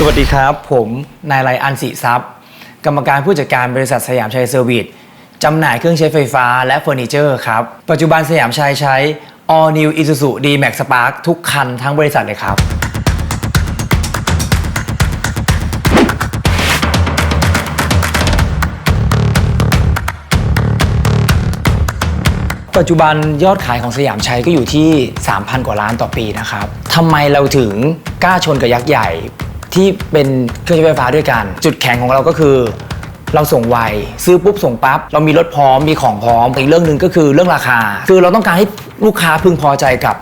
สวัสดีครับ ผมนายไลอันสิทรัพย์ กรรมการผู้จัดการบริษัทสยามชัยเซอร์วิสจำหน่ายเครื่องใช้ไฟฟ้าและเฟอร์นิเจอร์ครับ ปัจจุบันสยามชัยใช้ All New Isuzu D-Max Spark ทุกคันทั้งบริษัทเลยครับปัจจุบันยอดขายของสยามชัยก็อยู่ที่ 3,000 กว่าล้านต่อปีนะครับ ทำไมเราถึงกล้าชนกับยักษ์ใหญ่ ที่เป็นเครื่องใช้ไฟฟ้าด้วยกัน จุดแข็งของเราก็คือ เราส่งไวซื้อปุ๊บส่งปั๊บเรามีรถพร้อมมีของพร้อมอีกเรื่องหนึ่งก็คือเรื่องราคา คือเราต้องการให้ลูกค้าพึงพอใจกับ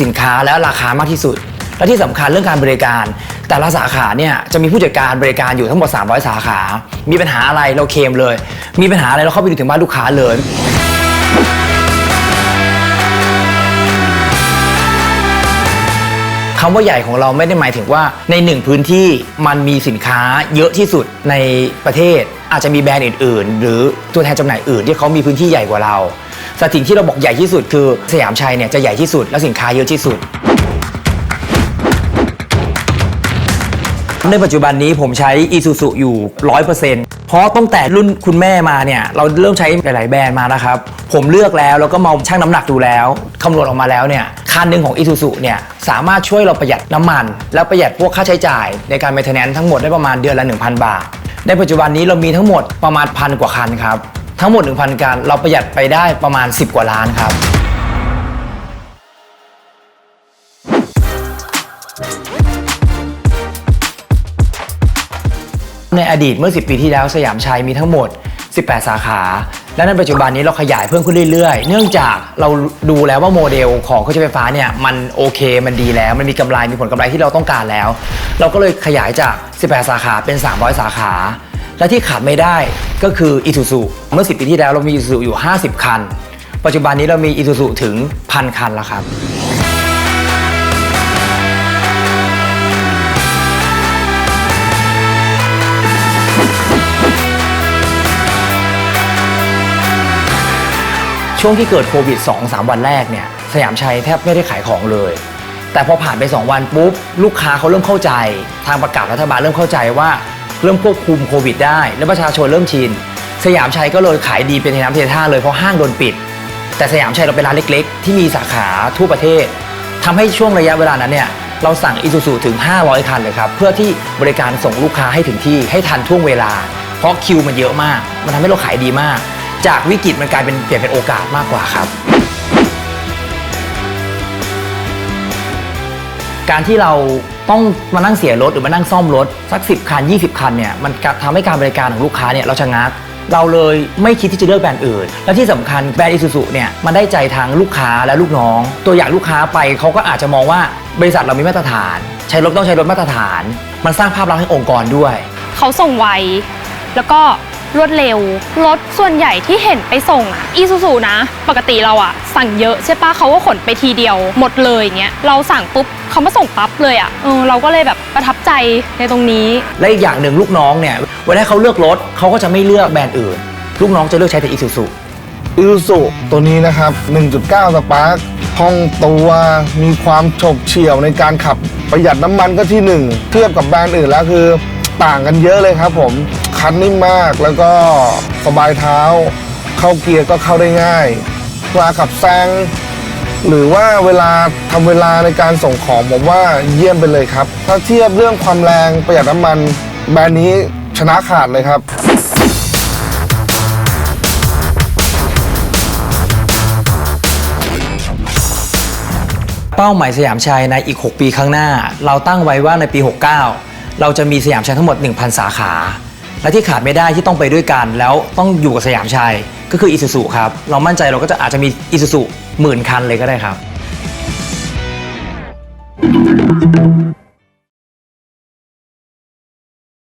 สินค้าและราคามากที่สุด และที่สำคัญเรื่องการบริการ แต่ละสาขาเนี่ยจะมีผู้จัดการบริการอยู่ทั้งหมด 300 สาขา มีปัญหาอะไรเราเคลมเลย มีปัญหาอะไรเราเข้าไปดูถึงบ้านลูกค้าเลย คำว่าใหญ่ของเราไม่ได้หมายถึงว่าในหนึ่งพื้นที่มันมีสินค้าเยอะที่สุดในประเทศ อาจจะมีแบรนด์อื่น ๆ หรือตัวแทนจำหน่ายอื่นที่เขามีพื้นที่ใหญ่กว่าเราแต่สิ่งที่เราบอกใหญ่ที่สุดคือสยามชัยเนี่ยจะใหญ่ที่สุดและสินค้าเยอะที่สุด ในปัจจุบันนี้ผมใช้ Isuzu อยู่ 100%เพราะตั้งแต่รุ่นคุณแม่มาเนี่ย เราเริ่มใช้หลายๆแบรนด์มานะครับ ผมเลือกแล้วแล้วก็มาชั่งน้ำหนักดูแล้วคำนวณออกมาแล้วเนี่ย คันหนึ่งของ Isuzu เนี่ยสามารถช่วยเราประหยัดน้ำมัน แล้วประหยัดพวกค่าใช้จ่ายในการ maintenance ทั้งหมดได้ประมาณเดือนละ 1,000 บาท ในปัจจุบันนี้เรามีทั้งหมดประมาณพันกว่าคันครับ ทั้งหมด 1,000 คันเราประหยัดไปได้ประมาณ 10 กว่าล้านครับ ในอดีตเมื่อ 10 ปีที่แล้วสยามชัยมีทั้งหมด 18 สาขา และในปัจจุบันนี้เราขยายเพิ่มขึ้นเรื่อยๆ เนื่องจากเราดูแล้วว่าโมเดลของเครื่องใช้ไฟฟ้าเนี่ยมันโอเคมันดีแล้ว มันมีกำไรมีผลกำไรที่เราต้องการแล้ว เราก็เลยขยายจาก 18 สาขาเป็น 300 สาขา และที่ขาดไม่ได้ก็คือ Isuzu เมื่อ 10 ปีที่แล้วเรามี Isuzu อยู่ 50 คัน ปัจจุบันนี้เรามี Isuzu ถึงพันคันแล้วครับ ช่วงที่เกิดโควิด 2-3 วันแรกเนี่ยสยามชัยแทบไม่ได้ขายของเลย แต่พอผ่านไป 2 วันปุ๊บ ลูกค้าเขาเริ่มเข้าใจ ทางประกาศรัฐบาลเริ่มเข้าใจว่าเริ่มควบคุมโควิดได้ และประชาชนเริ่มชิน สยามชัยก็เลยขายดีเป็นเทน้ำเทท่าเลยเพราะห้างโดนปิด แต่สยามชัยเราเป็นร้านเล็ก ๆ ที่มีสาขาทั่วประเทศทำให้ช่วงระยะเวลานั้นเนี่ยเราสั่งอิซูซูถึง 500 คันเลยครับเพื่อที่บริการส่งลูกค้าให้ถึงที่ให้ทันท่วงเวลา เพราะคิวมันเยอะมาก มันทำให้เราขายดีมาก จากวิกฤตมันกลายเป็นเปลี่ยนเป็นโอกาสมากกว่าครับ การที่เราต้องมานั่งเสียรถหรือมานั่งซ่อมรถสัก 10 คัน 20 คันเนี่ยมันทำให้การบริการของลูกค้าเนี่ยเราชะงักเราเลยไม่คิดที่จะเลือกแบรนด์อื่น และที่สำคัญแบรนด์อิซูซุเนี่ยมันได้ใจทางลูกค้าและลูกน้อง ตัวอย่างลูกค้าไปเขาก็อาจจะมองว่าบริษัทเรามีมาตรฐาน ใช้รถต้องใช้รถมาตรฐาน มันสร้างภาพลักษณ์ให้องค์กรด้วย เขาส่งไวแล้วก็ รวดเร็ว รถส่วนใหญ่ที่เห็นไปส่งอะอีซูซูนะ ปกติเราอะสั่งเยอะใช่ปะเขาก็ขนไปทีเดียว หมดเลยอย่างเงี้ยเราสั่งปุ๊บเขามาส่งปั๊บเลยอะเออเราก็เลยแบบประทับใจในตรงนี้ และอีกอย่างหนึ่งลูกน้องเนี่ยเวลาเขาเลือกรถเขาก็จะไม่เลือกแบรนด์อื่น ลูกน้องจะเลือกใช้แต่อิซูซุอิซูซุตัวนี้นะครับ 1.9 สปาร์คคล่องตัวมีความโฉบเฉี่ยวในการขับประหยัดน้ำมันก็ที่หนึ่งเทียบกับแบรนด์อื่นแล้วคือ ต่างกันเยอะเลยครับผมคันนิ่มมากแล้วก็สบายเท้า เข้าเกียร์ก็เข้าได้ง่ายเวลาขับแซงหรือว่าเวลาทำเวลาในการส่งของผมว่าเยี่ยมไปเลยครับ ถ้าเทียบเรื่องความแรงประหยัดน้ำมัน แบรนด์นี้ชนะขาดเลยครับเป้าหมายสยามชัยในอีก 6 ปีข้างหน้า เราตั้งไว้ว่าในปี 69 เราจะมีสยามชัยทั้งหมด 1,000 สาขา และที่ขาดไม่ได้ที่ต้องไปด้วยกัน แล้วต้องอยู่กับสยามชัยก็คืออิซูซุครับ เรามั่นใจเราก็จะอาจจะมีอิซูซุหมื่นคันเลยก็ได้ครับ